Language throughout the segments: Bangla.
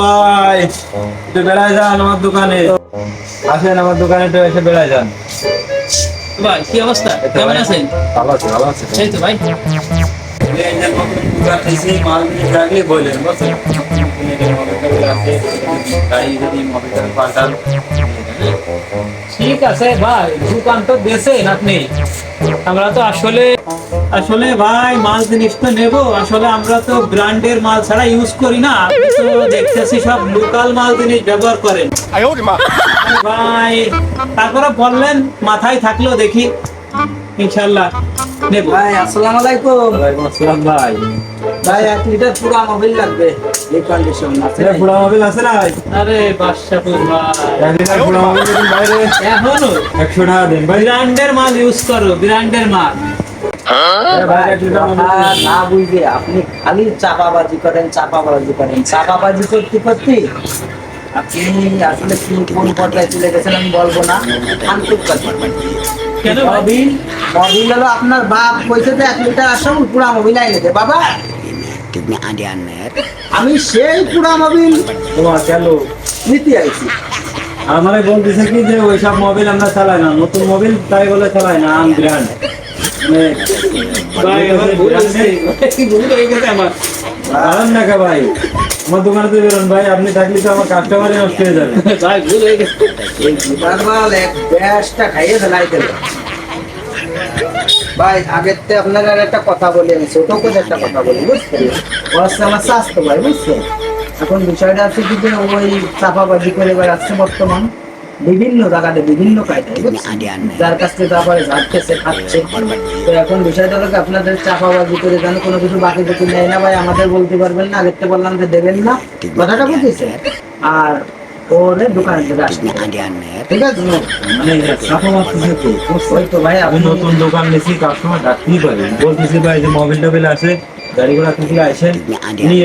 ভাই একটু বেড়ায় যান আমার দোকানে। আসেন আমার দোকানে একটু এসে বেড়ায় যান। ভাই কি অবস্থা? কেমন আছেন? ভালো আছে ভালো আছে। এই তো ভাই। মাল নিয়ে রাখলে বললেন বুঝছেন? গাড়ি যদি মোটরসাইকেল পাল্টান। ঠিক আছে ভাই দোকান তো দেশেন আপনি আমরা তো আসলে আসলে ভাই মাল জিনিস তো নেব। আসলে আমরা তো ব্র্যান্ডের মাল ছাড়া ইউজ করি না। তো দেখতেছি সব লোকাল মাল জিনিস ব্যবহার করেন। ভাই তারপরে বললেন মাথায় থাকল দেখি। ইনশাল্লাহ নেব। ভাই আসসালামু আলাইকুম। ওয়ালাইকুম আসসালাম ভাই। ভাই এক লিটার পুরা মোবিল লাগবে। এই কন্ডিশন আছে পুরা মোবিল আছে না ভাই আরে বাদশাপুর ভাই। এক লিটার পুরা মোবিল দিন বাইরে। এখনও? একশো টাকা দিন ভাই ব্র্যান্ডের মাল ইউজ করো ব্র্যান্ডের মাল। আমি আপনার বাপ কইছে এক লিটার পুরা বাবা আমি সেই পুরা মোবিল তোমার কেন নিতে আইছি আমারে বলতেছে কি যে ওইসব মোবিল আমরা চালাই না, নতুন মোবিল তাই বলে চালাই না আম ব্র্যান্ড ভাই আমার ভুল হয়েছে ভুল হয়ে গেছে আমার। আরাম না কা ভাই। আমার দোকানে তো বেরোন ভাই আপনি থাকলে তো আমার কাস্টমারই নষ্ট হয়ে যাবে। ভাই ভুল হয়ে গেছে। এই দুটার মাল এক ব্যাসটা খাইয়ে ফেলাই দিল ভাই আগের থেকে আপনার আর একটা কথা বলি আমি ছোট করে একটা কথা বলি বুঝছেন? হচ্ছে আমার স্বাস্থ্য ভাই বুঝছেন? এখন বিষয়টা আছে কি যে ওই চাপাবাজি করে বেড়াচ্ছে বর্তমান। বিভিন্ন জায়গাতে বিভিন্ন কায়দায়। যার কাছ থেকে তারপরে ঝাড়তেছে খাচ্ছে। তো এখন বিষয়টা হলো আপনাদের চাপাবাজি করে যেন কোনো কিছু বাকি কিছু নেয় না ভাই আমাদের বলতে পারবেন না আগের বললাম যে দেবেন না। কথাটা বুঝেছে আর ওরে দোকানে থেকে আসবে ঠিক আছে? মানে চাপা মারতেছে ওই তো ভাই আমি আপনি নতুন দোকান নিয়েছি কাস্টমার ডাকতেই পারি। বলতেছি ভাই যে মোবিল টোবিল আছে গাড়ি ঘোড়া থেকে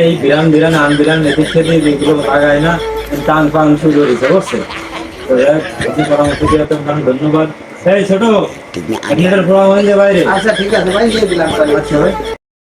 এই বিরান বিরান আন বিরান নেতির যেগুলো লাগায় না টান পান শুরু করেছে বুঝছে তো যাক, আপনি পরামর্শ দিয়ে তো আপনাকে ধন্যবাদ এই ছোট হয়ে বাইরে আচ্ছা ঠিক আছে ভাই দিয়ে দিলাম। আচ্ছা ভাই।